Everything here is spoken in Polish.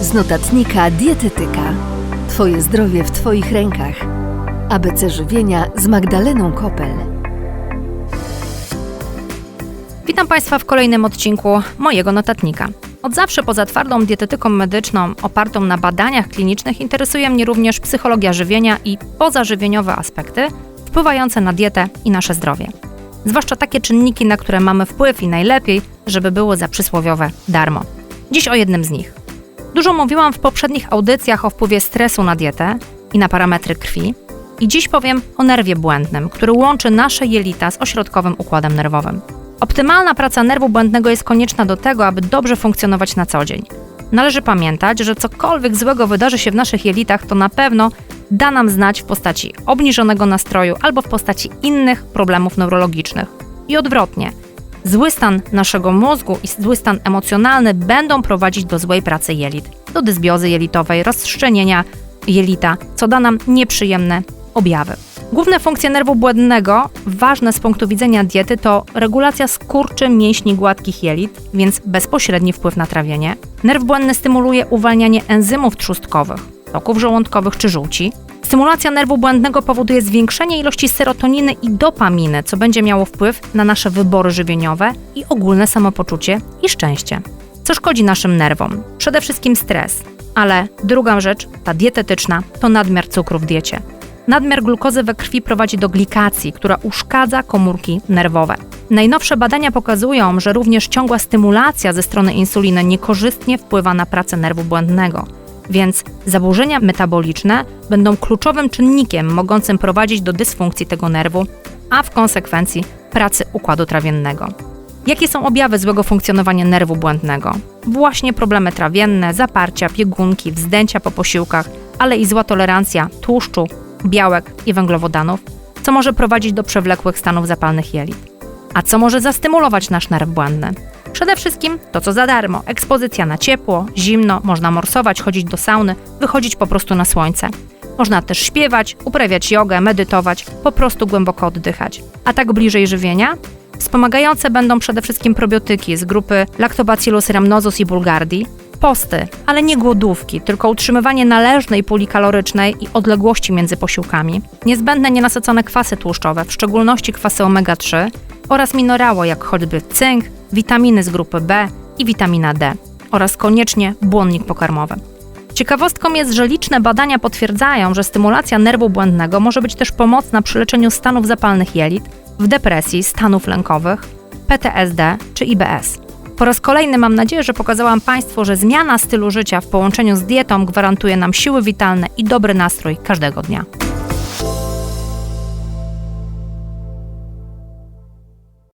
Z notatnika Dietetyka. Twoje zdrowie w Twoich rękach. ABC żywienia z Magdaleną Kopel. Witam Państwa w kolejnym odcinku mojego notatnika. Od zawsze poza twardą dietetyką medyczną opartą na badaniach klinicznych interesuje mnie również psychologia żywienia i pozażywieniowe aspekty wpływające na dietę i nasze zdrowie. Zwłaszcza takie czynniki, na które mamy wpływ i najlepiej, żeby było za przysłowiowe darmo. Dziś o jednym z nich. Dużo mówiłam w poprzednich audycjach o wpływie stresu na dietę i na parametry krwi. I dziś powiem o nerwie błędnym, który łączy nasze jelita z ośrodkowym układem nerwowym. Optymalna praca nerwu błędnego jest konieczna do tego, aby dobrze funkcjonować na co dzień. Należy pamiętać, że cokolwiek złego wydarzy się w naszych jelitach, to na pewno da nam znać w postaci obniżonego nastroju albo w postaci innych problemów neurologicznych. I odwrotnie. Zły stan naszego mózgu i zły stan emocjonalny będą prowadzić do złej pracy jelit, do dysbiozy jelitowej, rozszczelnienia jelita, co da nam nieprzyjemne objawy. Główne funkcje nerwu błędnego, ważne z punktu widzenia diety, to regulacja skurczy mięśni gładkich jelit, więc bezpośredni wpływ na trawienie. Nerw błędny stymuluje uwalnianie enzymów trzustkowych, soków żołądkowych czy żółci. Stymulacja nerwu błędnego powoduje zwiększenie ilości serotoniny i dopaminy, co będzie miało wpływ na nasze wybory żywieniowe i ogólne samopoczucie i szczęście. Co szkodzi naszym nerwom? Przede wszystkim stres, ale druga rzecz, ta dietetyczna, to nadmiar cukru w diecie. Nadmiar glukozy we krwi prowadzi do glikacji, która uszkadza komórki nerwowe. Najnowsze badania pokazują, że również ciągła stymulacja ze strony insuliny niekorzystnie wpływa na pracę nerwu błędnego. Więc zaburzenia metaboliczne będą kluczowym czynnikiem mogącym prowadzić do dysfunkcji tego nerwu, a w konsekwencji pracy układu trawiennego. Jakie są objawy złego funkcjonowania nerwu błędnego? Właśnie problemy trawienne, zaparcia, biegunki, wzdęcia po posiłkach, ale i zła tolerancja tłuszczu, białek i węglowodanów, co może prowadzić do przewlekłych stanów zapalnych jelit. A co może zastymulować nasz nerw błędny? Przede wszystkim to, co za darmo. Ekspozycja na ciepło, zimno, można morsować, chodzić do sauny, wychodzić po prostu na słońce. Można też śpiewać, uprawiać jogę, medytować, po prostu głęboko oddychać. A tak bliżej żywienia? Wspomagające będą przede wszystkim probiotyki z grupy Lactobacillus rhamnosus i bulgardii, posty, ale nie głodówki, tylko utrzymywanie należnej puli kalorycznej i odległości między posiłkami, niezbędne nienasycone kwasy tłuszczowe, w szczególności kwasy omega-3 oraz minerały jak choćby cynk, witaminy z grupy B i witamina D oraz koniecznie błonnik pokarmowy. Ciekawostką jest, że liczne badania potwierdzają, że stymulacja nerwu błędnego może być też pomocna przy leczeniu stanów zapalnych jelit, w depresji, stanów lękowych, PTSD czy IBS. Po raz kolejny mam nadzieję, że pokazałam Państwu, że zmiana stylu życia w połączeniu z dietą gwarantuje nam siły witalne i dobry nastrój każdego dnia.